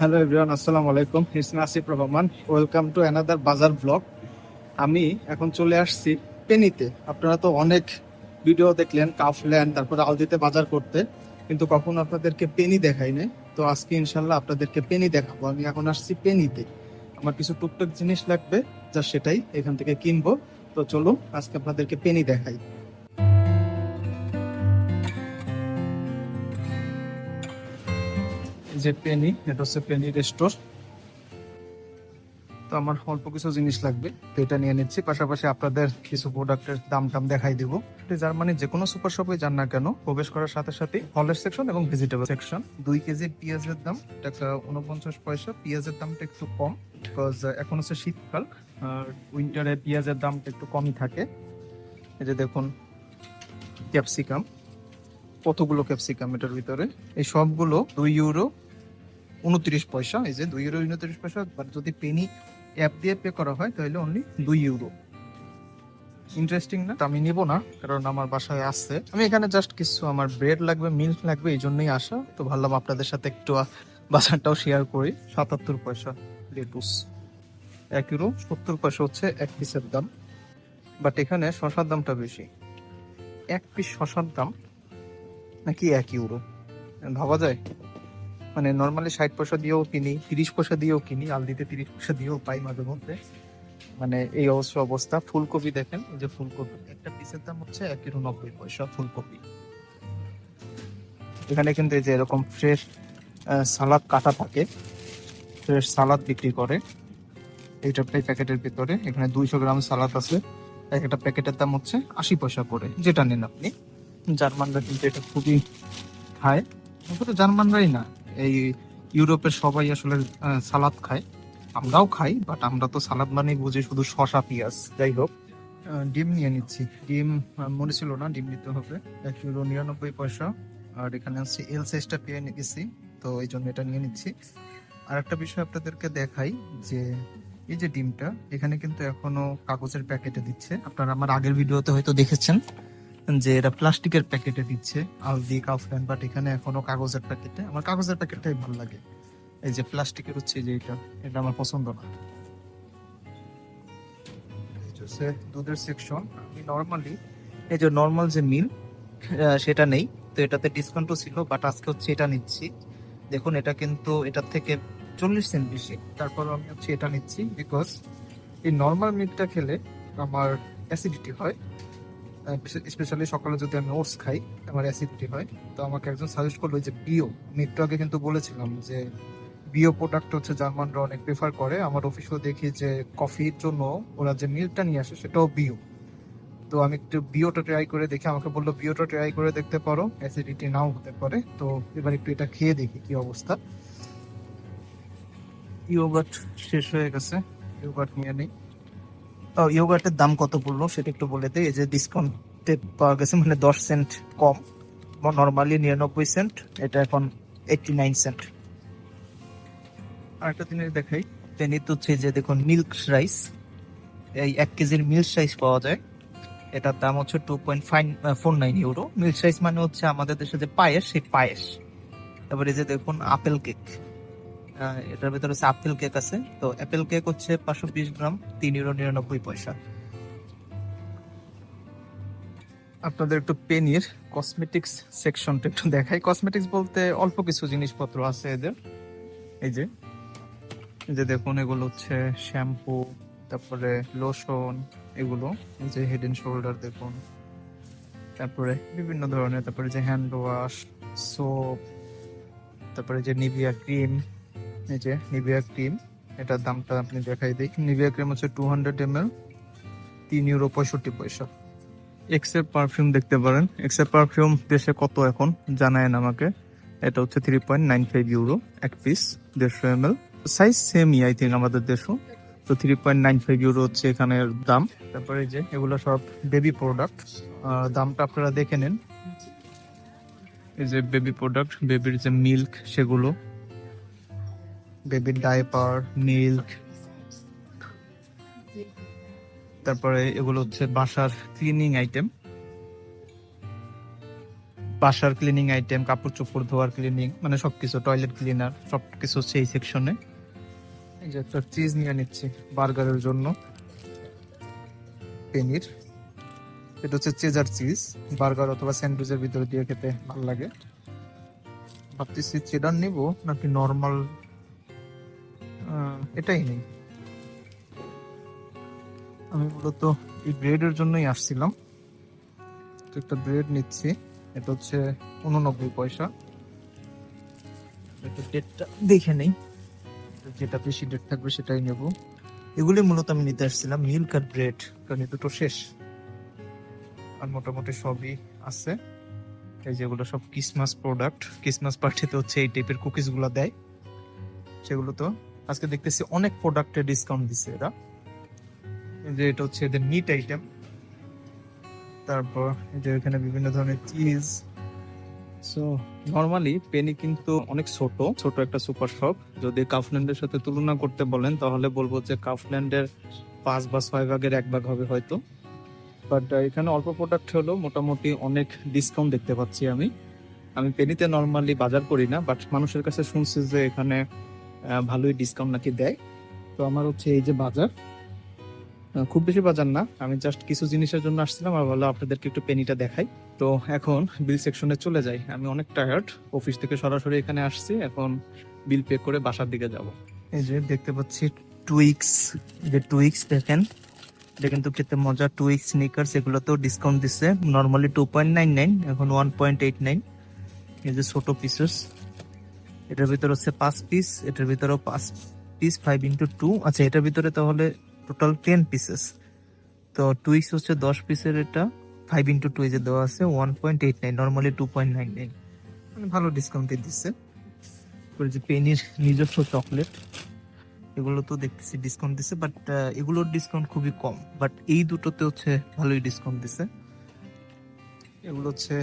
Hello everyone আসসালামু আলাইকুম। It's Nasif Rahman welcome to another bazaar blog আমি এখন চলে আসছি পেনিতে আপনারা তো অনেক ভিডিও দেখলেন কাফল্যান্ড তারপরে আলদিতে বাজার করতে। কিন্তু কখনো আপনাদেরকে পেনি দেখাই নাই। তো আজকে ইনশাল্লাহ আপনাদেরকে পেনি দেখাবো। আমি এখন আসছি পেনিতে আমার কিছু টুকটাক জিনিস লাগবে, যা সেটাই এখান থেকে কিনবো। তো চলুন, আজকে আপনাদেরকে পেনি দেখাই। যে পেনি এটা হচ্ছে পেনি রেস্টোর তো আমার অল্প কিছু জিনিস লাগবে, তো এটা নিয়ে নিচ্ছি। পাশাপাশি আপনাদের কিছু প্রোডাক্টের দাম টাম দেখাই দিব। জার্মানির যে কোনো সুপার শপে যান না কেন, প্রবেশ করার সাথে সাথে ফলের সেকশন এবং ভেজিটেবল সেকশন দুই কেজি পেঁয়াজের দাম টাকা উনপঞ্চাশ পয়সা। পেঁয়াজের দামটা একটু কম বিকজ এখন হচ্ছে শীতকাল, আর উইন্টারে পেঁয়াজের দামটা একটু কমই থাকে। এই যে দেখুন ক্যাপসিকাম কতগুলো ক্যাপসিকাম এটার ভিতরে? এই সবগুলো দুই ইউরো উনত্রিশ পয়সা, এই যে দুই ইউরো উনত্রিশ পয়সা বাট যদি পেনি অ্যাপ দিয়ে পে করা হয়, তাহলে অনলি দুই ইউরো ইন্টারেস্টিং না? আমি নিব না, কারণ আমার বাসায় আসছে আমি এখানে জাস্ট কিছু আমার ব্রেড লাগবে মিল্ক লাগবে, এই জন্যই আসা। তো ভাবলাম আপনাদের সাথে একটু বাজারটাও শেয়ার করি। সাতাত্তর পয়সা লেটুস। এক ইউরো সত্তর পয়সা হচ্ছে এক পিসের দাম। বাট এখানে শশার দামটা বেশি। এক পিস শশার দাম নাকি এক ইউরো ভাবা যায়? মানে নর্মালি ষাট পয়সা দিয়েও কিনি, তিরিশ পয়সা দিয়েও কিনি আলদিতে তিরিশ পয়সা দিয়েও পাই মাঝে মধ্যে। মানে এই অবশ্য অবস্থা। ফুলকপি দেখেন, এই যে ফুলকপি, একটা পিসের দাম হচ্ছে এক কিলো নব্বই পয়সা ফুলকপি। এখানে কিন্তু এই যে এরকম ফ্রেশ সালাদ কাটা থাকে। ফ্রেশ সালাদ বিক্রি করে। এইটা এই প্যাকেটের ভিতরে। এখানে দুইশো গ্রাম সালাদ আছে। এক একটা প্যাকেটের দাম হচ্ছে আশি পয়সা করে, যেটা নেন আপনি। জার্মানরা কিন্তু এটা খুবই খায়। শুধু জার্মানরাই না। এই ইউরোপের সবাই আসলে সালাদ খায়। আমরাও খাই বাট আমরা তো সালাদ মানে বুঝি শুধু শশা পেঁয়াজ। যাই হোক। ডিম নিয়ে নিচ্ছি। ডিম মনে ছিল না, ডিম নিতে হবে। এক ইউরো নিরানব্বই পয়সা। আর এখানে হচ্ছে এল সাইজটা পেয়ে গেছি, তো এই জন্য এটা নিয়ে নিচ্ছি। আর একটা বিষয় আপনাদেরকে দেখাই, যে এই যে ডিমটা, এখানে কিন্তু এখনও কাগজের প্যাকেটে দিচ্ছে। আপনারা আমার আগের ভিডিওতে হয়তো দেখেছেন। যে এটা প্লাস্টিকের প্যাকেটে দিচ্ছে। আলদি কাফল্যান্ড বাট এখানে এখনও কাগজের প্যাকেটে। আমার কাগজের প্যাকেটটাই ভালো লাগে। এই যে প্লাস্টিকের হচ্ছে যে এটা এটা আমার পছন্দ না। দুধের সেকশন আমি নর্মালি এই যে নর্মাল যে মিল সেটা নেই। তো এটাতে ডিসকাউন্টও ছিল বাট আজকে হচ্ছে এটা নিচ্ছি। দেখুন, এটা কিন্তু এটার থেকে চল্লিশ সেন্ট বেশি। তারপর আমি হচ্ছে এটা নিচ্ছি বিকজ এই নর্মাল মিল্কটা খেলে আমার অ্যাসিডিটি হয়। স্পেশালি সকালে যদি আমি ওটস খাই, আমার অ্যাসিডিটি হয়, তো আমাকে একজন সাজেস্ট করল যে বিও আমি একটু আগে কিন্তু বলেছিলাম যে বিও প্রোডাক্ট হচ্ছে জার্মানরা অনেক প্রেফার করে। আমার অফিসেও দেখি যে কফির জন্য ওরা যে মিল্কটা নিয়ে আসে সেটাও বিও তো আমি একটু বিওটা ট্রাই করে দেখি। আমাকে বলল বিওটা ট্রাই করে দেখতে পারো অ্যাসিডিটি নাও হতে পারে। তো এবার একটু এটা খেয়ে দেখি কি অবস্থা। ইয়োগার্ট শেষ হয়ে গেছে। ইয়োগার্ট নিয়ে নেই। ইয়োগার্টের দাম কত পড়ল সেটা একটু বলে দিই। এই যে ডিসকাউন্টে পাওয়া গেছে মানে দশ সেন্ট কম নর্মালি নিরানব্বই সেন্ট এটা এখন এইটটি নাইন সেন্ট আরেকটা জিনিস দেখাই তেনিত হচ্ছে যে দেখুন মিল্ক রাইস এই এক কেজির মিল্ক রাইস পাওয়া যায়। এটার দাম হচ্ছে two point five four nine euro milk rice মানে হচ্ছে আমাদের দেশে যে পায়েস, সেই পায়েস। তারপরে যে দেখুন আপেল কেক এটার ভিতরে হচ্ছে আপেল কেক আছে। তো অ্যাপেল কেক হচ্ছে পাঁচশো বিশ গ্রাম, তিন ইউরো নিরানব্বই পয়সা। আপনাদের একটু পেনির কসমেটিক্স সেকশনটা একটু দেখাই। কসমেটিক্স বলতে অল্প কিছু জিনিসপত্র আছে এদের। এই যে এই যে দেখুন, এগুলো হচ্ছে শ্যাম্পু তারপরে লোশন এগুলো। এই যে হেড এন্ড শোল্ডার দেখুন। তারপরে বিভিন্ন ধরনের, তারপরে যে হ্যান্ড ওয়াশ সোপ তারপরে যে নিভিয়া ক্রিম এই যে নিভিয়া ক্রিম এটার দামটা আপনি দেখাই দিই। নিভিয়া ক্রিম হচ্ছে টু হান্ড্রেড এম এল তিন ইউরো পঁয়ষট্টি পয়সা। এক্সেপ পারফিউম দেখতে পারেন। এক্সেপ পারফিউম দেশে কত এখন? জানায়েন আমাকে। এটা হচ্ছে three point nine five euro এক পিস দেড়শো এম এল সাইজ সেমই আই থিঙ্ক আমাদের দেশও তো three point nine five euro হচ্ছে এখানের দাম। তারপরে যে, এগুলো সব বেবি প্রোডাক্ট দামটা আপনারা দেখে নেন। এই যে বেবি প্রোডাক্ট বেবির যে মিল্ক সেগুলো। বেবির ডাইপার, মিল্ক। তারপরে এগুলো হচ্ছে বাসার ক্লিনিং আইটেম। বাসার ক্লিনিং আইটেম কাপড় চোপড় ধোয়ার ক্লিনিং মানে সবকিছু, টয়লেট ক্লিনার, সবকিছু হচ্ছে এই সেকশনে। একটা চিজ নিয়ে নিচ্ছি বার্গারের জন্য। পেনির। এটা হচ্ছে চেজার চিজ, বার্গার অথবা স্যান্ডউইচের ভিতরে দিয়ে খেতে ভালো লাগে। ভাবতেছি চেডার নিব নাকি নর্মাল এটাই নেই। আমি মূলত এই ব্রেডের জন্যই আসছিলাম। তো একটা ব্রেড নিচ্ছি। এটা হচ্ছে উননব্বই পয়সা। একটু ডেটটা দেখে নেই। যেটা বেশি ডেট থাকবে সেটাই নেব। এগুলি মূলত আমি নিতে আসছিলাম মিল্ক আর ব্রেড কারণ এই দুটো শেষ। আর মোটামুটি সবই আছে। এই যেগুলো সব ক্রিসমাস প্রোডাক্ট ক্রিসমাস পার্টিতে হচ্ছে এই টাইপের কুকিজগুলো দেয়। সেগুলো তো আজকে দেখতেছি অনেক প্রোডাক্টে ডিসকাউন্ট দিছে এরা। যে এটা হচ্ছে এদের নিট আইটেম তারপর যে এখানে বিভিন্ন ধরনের চিজ সো নর্মালি পেনি কিন্তু অনেক ছোট ছোট একটা সুপার শপ যদি কাফল্যান্ডের সাথে তুলনা করতে বলেন, তাহলে বলব যে কাফল্যান্ডের পাঁচ বা ছয় ভাগের এক ভাগ হবে হয়তো। বাট এখানে অল্প প্রোডাক্ট হলো, মোটামুটি অনেক ডিসকাউন্ট দেখতে পাচ্ছি আমি। আমি পেনিতে নর্মালি বাজার করি না বাট মানুষের কাছে শুনছি যে এখানে ভালোই ডিসকাউন্ট নাকি দেয়। তো আমার হচ্ছে এই যে বাজার খুব বেশি বাজার না। আমি জাস্ট কিছু জিনিসের জন্য আসছিলাম, আর ভালো আপনাদেরকে একটু পেনিটা দেখাই। তো এখন বিল সেকশনে চলে যাই। আমি অনেক টায়ার্ড অফিস থেকে সরাসরি এখানে আসছি। এখন বিল পে করে বাসার দিকে যাব। এই যে দেখতে পাচ্ছি টুইক্স যে টুইক্স দেখেন। এটা কিন্তু খেতে মজা টুইক্স স্নিকার্স এগুলোতেও ডিসকাউন্ট দিচ্ছে normally two point nine nine এখন ওয়ান পয়েন্ট এইট নাইন এই যে ছোটো পিসেস এটার ভিতরে হচ্ছে পাঁচ পিস এটার ভিতরেও পাঁচ পিস ফাইভ ইন্টু টু আচ্ছা এটার ভিতরে তাহলে টোটাল টেন পিসেস তো টুইক্স হচ্ছে দশ পিসের এটা ফাইভ ইন্টু টু যে দেওয়া আছে one point eight nine normally two point nine nine মানে ভালো ডিসকাউন্টে দিচ্ছে। তারপরে যে পেনির নিজস্ব চকলেট এগুলো তো দেখতেছি ডিসকাউন্ট দিচ্ছে বাট এগুলোর ডিসকাউন্ট খুবই কম। বাট এই দুটোতে হচ্ছে ভালোই ডিসকাউন্ট দিচ্ছে। এগুলো হচ্ছে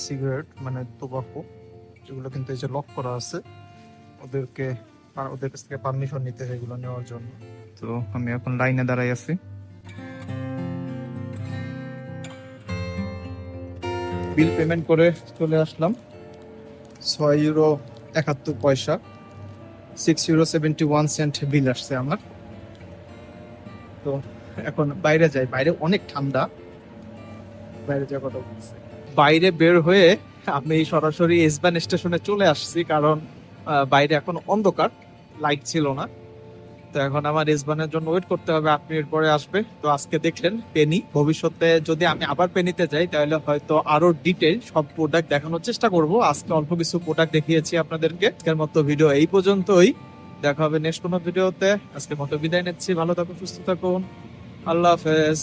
সিগারেট মানে টোবাকো যেগুলো কিন্তু এই যে লক করা আছে, ওদেরকে ওদের কাছ থেকে পারমিশন নিতে হয় এগুলো নেওয়ার জন্য। তো আমি এখন লাইনে দাঁড়াই আছি। বিল পেমেন্ট করে চলে আসলাম। ছয় ইউরো একাত্তর পয়সা six euro seventy one cent bill আসছে আমার। তো এখন বাইরে যাই, বাইরে অনেক ঠান্ডা। বাইরে যাওয়ার কথা বাইরে বের হয়ে আমি সরাসরি এসবান স্টেশনে চলে আসছি কারণ বাইরে এখন অন্ধকার লাইট ছিল না। তো এখন আমার এসবানের জন্য ওয়েট করতে হবে, আট মিনিট পরে আসবে। তো আজকে দেখলেন পেনি ভবিষ্যতে যদি আমি আবার পেনিতে যাই, তাহলে হয়তো আরও ডিটেল সব প্রোডাক্ট দেখানোর চেষ্টা করব। আজকে অল্প কিছু প্রোডাক্ট দেখিয়েছি আপনাদেরকে। আজকের মতো ভিডিও এই পর্যন্তই। দেখা হবে নেক্সট কোনো ভিডিওতে আজকের মতো বিদায় নিচ্ছি। ভালো থাকুন, সুস্থ থাকুন। আল্লাহ হাফেজ।